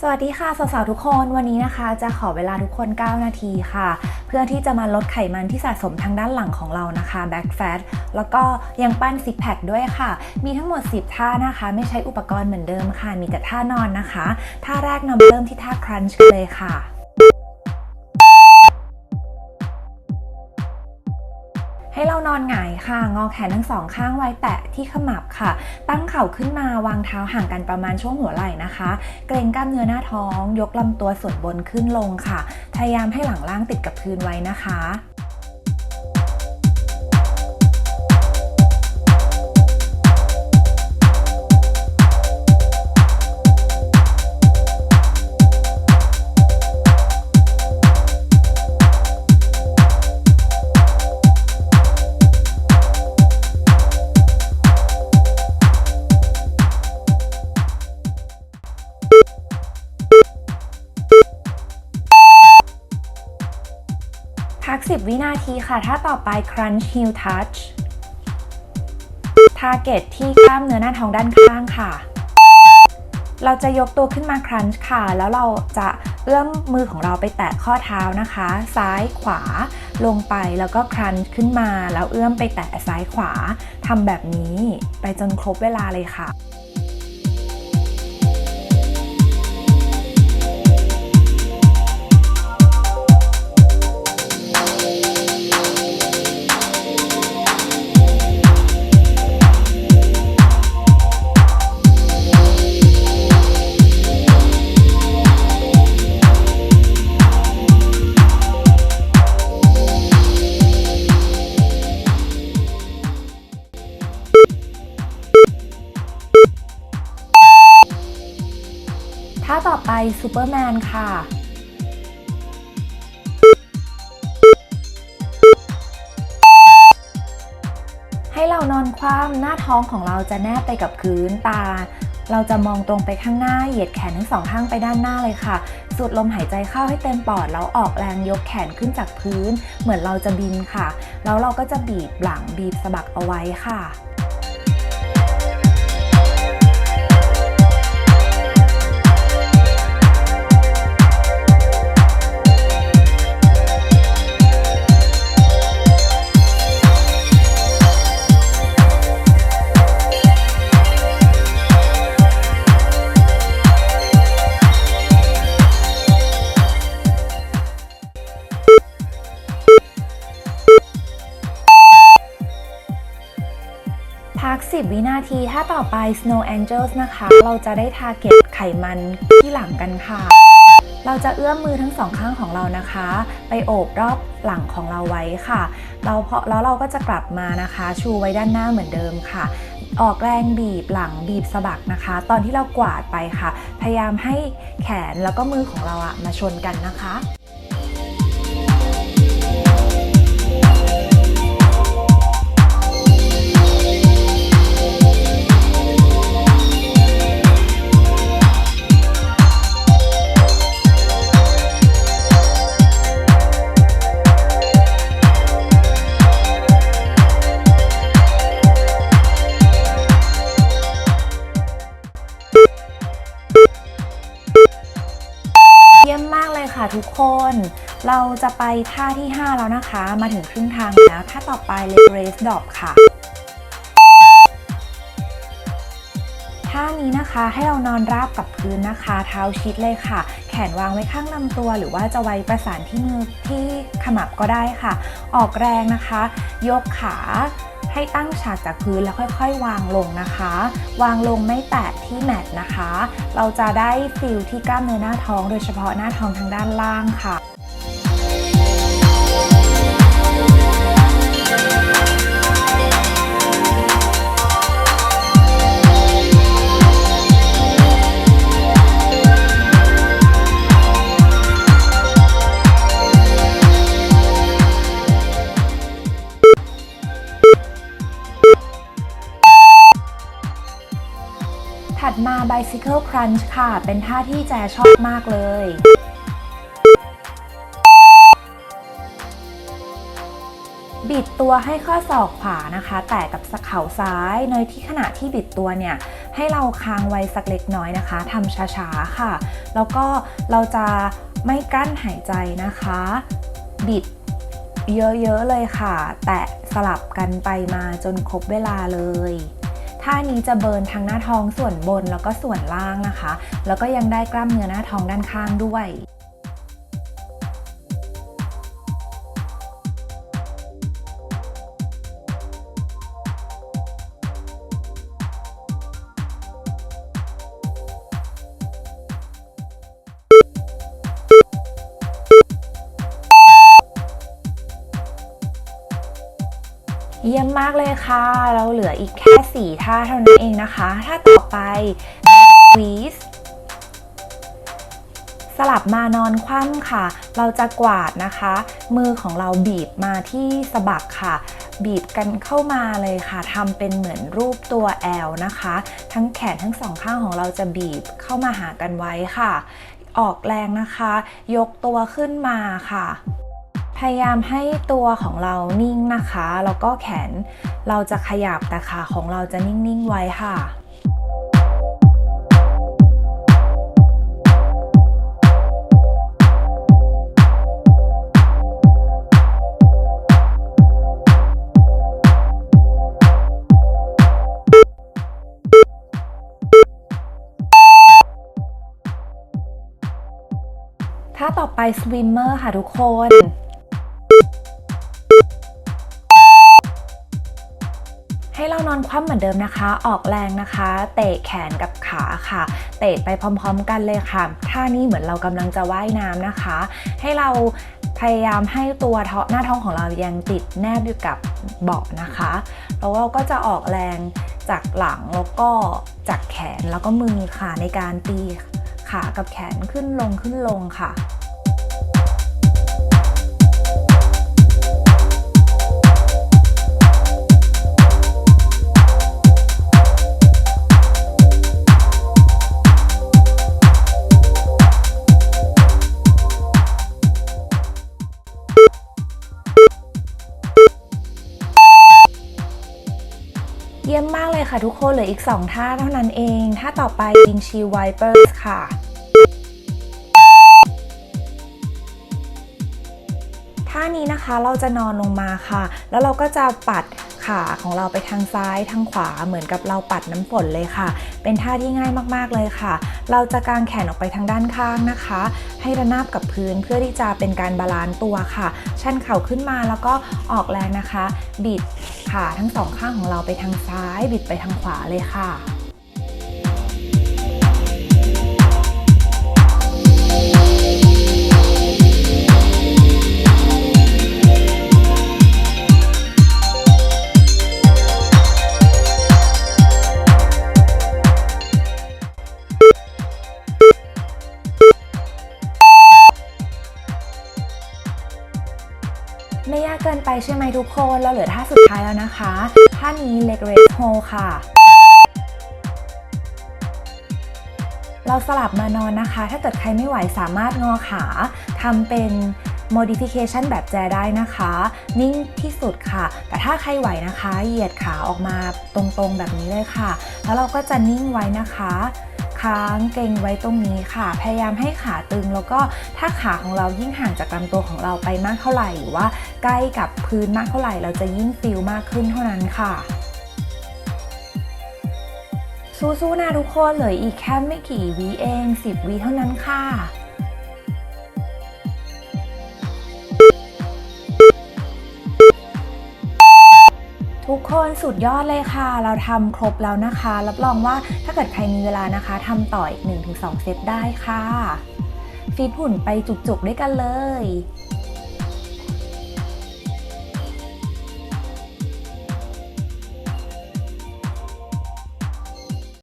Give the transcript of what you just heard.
สวัสดีค่ะ สาวๆ ทุกคนวันนี้นะคะจะขอเวลาทุกคน 9 นาทีค่ะ เพื่อที่จะมาลดไขมันที่สะสมทางด้านหลังของเรานะคะ back fat แล้วก็ยังปั้นซิกแพคด้วยค่ะ มีทั้งหมด 10 ท่านะคะ ไม่ใช้อุปกรณ์เหมือนเดิมค่ะ มีแต่ท่านอนนะคะ ท่าแรกนำเริ่มที่ท่า crunch เลยค่ะ ให้เรานอนหงายค่ะ งอแขนทั้งสองข้างไว้แตะที่ขมับค่ะ ตั้งเข่าขึ้นมาวางเท้าห่างกันประมาณช่วงหัวไหล่นะคะ เกรงกล้ามเนื้อหน้าท้อง ยกลำตัวส่วนบนขึ้นลงค่ะ พยายามให้หลังล่างติดกับพื้นไว้นะคะ ทีค่ะถ้าต่อไป crunch heel touch target ที่กล้ามเนื้อหน้าท้องด้านข้างค่ะ เราจะยกตัวขึ้นมา crunch ค่ะ แล้วเราจะเอื้อมมือของเราไปแตะข้อเท้านะคะ ซ้ายขวาลงไปแล้วก็ crunch ขึ้นมา แล้วเอื้อมไปแตะซ้ายขวาทำแบบนี้ไปจนครบเวลาเลยค่ะ ปอร์แมนค่ะให้เรานอนคว่ำหน้าท้องของเราจะแนบไปกับพื้นตา เราจะมองตรงไปข้างหน้าเหยียดแขนทั้งสองข้างไปด้านหน้าเลยค่ะ สูดลมหายใจเข้าให้เต็มปอดแล้วออกแรงยกแขนขึ้นจากพื้น เหมือนเราจะบินค่ะ แล้วเราก็จะบีบหลังบีบสะบักเอาไว้ค่ะ ทีถ้าต่อไป Snow Angels นะคะ เราจะได้ทาเก็ตไขมันที่หลังกันค่ะ เราจะเอื้อมมือทั้งสองข้างของเรานะคะ ไปโอบรอบหลังของเราไว้ค่ะ เราพอแล้วเราก็จะกลับมานะคะ ชูไว้ด้านหน้าเหมือนเดิมค่ะ ออกแรงบีบหลังบีบสะบักนะคะ ตอนที่เรากวาดไปค่ะ พยายามให้แขนแล้วก็มือของเราอะมาชนกันนะคะ คน เราจะไปท่าที่ 5 แล้วนะคะ มาถึงครึ่งทางแล้วท่าต่อไป leg raise drop ค่ะท่านี้นะคะให้เรานอนราบกับพื้นนะคะ เท้าชิดเลยค่ะ แขนวางไว้ข้างลำตัว หรือว่าจะไว้ประสานที่มือที่ขมับก็ได้ค่ะ ออกแรงนะคะ ยกขา ให้ตั้งฉากจากพื้นแล้วค่อย ๆ วางลงนะคะ วางลงไม่แตะที่แมทนะคะ เราจะได้ฟิลที่กล้ามเนื้อหน้าท้อง โดยเฉพาะหน้าท้องทางด้านล่างค่ะ bicycle crunch ค่ะ เป็นท่าที่แจชอบมากเลยบิดตัวให้ข้อศอกขวานะคะ แตะกับเข่าซ้ายในที่ขณะที่บิดตัวเนี่ย ให้เราค้างไว้สักเล็กน้อยนะคะทำช้าๆค่ะ แล้วก็เราจะไม่กั้นหายใจนะคะ บิดเยอะๆเลยค่ะ แตะสลับกันไปมาจนครบเวลาเลย ท่านี้จะเบิร์นทั้งหน้าท้องส่วนบนแล้วก็ส่วนล่างนะคะ แล้วก็ยังได้กล้ามเนื้อหน้าท้องด้านข้างด้วย เยี่ยมมากเลยค่ะ เราเหลืออีกแค่ 4 ท่าเท่านั้นเองนะคะ ท่าต่อไป back squeeze สลับมานอนคว่ำค่ะ เราจะกวาดนะคะ มือของเราบีบมาที่สะบักค่ะ บีบกันเข้ามาเลยค่ะทำเป็นเหมือนรูปตัว L นะคะ ทั้งแขนทั้งสองข้างของเราจะบีบเข้ามาหากันไว้ค่ะ ออกแรงนะคะ ยกตัวขึ้นมาค่ะ พยายามให้ตัวของเรานิ่งนะคะ แล้วก็แขนเราจะขยับแต่ขาของเราจะนิ่งๆไว้ค่ะถ้าต่อไปสวิมเมอร์ค่ะทุกคน เรานอนคว่ำเหมือนเดิมนะคะ ออกแรงนะคะ เตะแขนกับขาค่ะ เตะไปพร้อม ๆ กันเลยค่ะ ท่านี้เหมือนเรากำลังจะว่ายน้ำนะคะ ให้เราพยายามให้ตัวท้อหน้าท้องของเรายังติดแนบอยู่กับเบาะนะคะ แล้วเราก็จะออกแรงจากหลังแล้วก็จากแขนแล้วก็มือค่ะในการตีขากับแขนขึ้นลงขึ้นลงค่ะ เยี่ยมมากเลยค่ะทุกคนเหลืออีก 2 ท่าเท่านั้นเอง ท่าต่อไป windshield wipers ค่ะท่านี้นะคะเราจะนอนลงมาค่ะ แล้วเราก็จะปัดขาของเราไปทางซ้ายทางขวาเหมือนกับเราปัดน้ำฝนเลยค่ะ เป็นท่าที่ง่ายมากๆเลยค่ะ เราจะกางแขนออกไปทางด้านข้างนะคะ ให้ระนาบกับพื้นเพื่อที่จะเป็นการบาลานซ์ตัวค่ะ ชันเข่าขึ้นมาแล้วก็ออกแรงนะคะ บิด ขาทั้งสองข้างของเราไปทางซ้ายบิดไปทางขวาเลยค่ะ ไม่ยากเกินไปใช่ไหมทุกคน เราเหลือท่าสุดท้ายแล้วนะคะท่านี้ leg raise hold ค่ะเราสลับมานอนนะคะ ถ้าเกิดใครไม่ไหวสามารถงอขาทำเป็น modification แบบแจได้นะคะ นิ่งที่สุดค่ะ แต่ถ้าใครไหวนะคะ เหยียดขาออกมาตรงๆแบบนี้เลยค่ะ แล้วเราก็จะนิ่งไว้นะคะ ค้างเกรงไว้ตรงนี้ค่ะ พยายามให้ขาตึง แล้วก็ถ้าขาของเรายิ่งห่างจากลำตัวของเราไปมากเท่าไหร่หรือว่าใกล้กับพื้นมากเท่าไหร่ เราจะยิ่งฟิลมากขึ้นเท่านั้นค่ะสู้ๆนะทุกคนเหลืออีกแค่ไม่กี่วิเอง 10วิเท่านั้นค่ะ ทุกคนสุดยอดเลยค่ะ เราทำครบแล้วนะคะ รับรองว่าถ้าเกิดใครมีเวลานะคะทำต่ออีก 1-2 เซตได้ค่ะ ฟีดหุ่นไปจุกๆด้วยกันเลย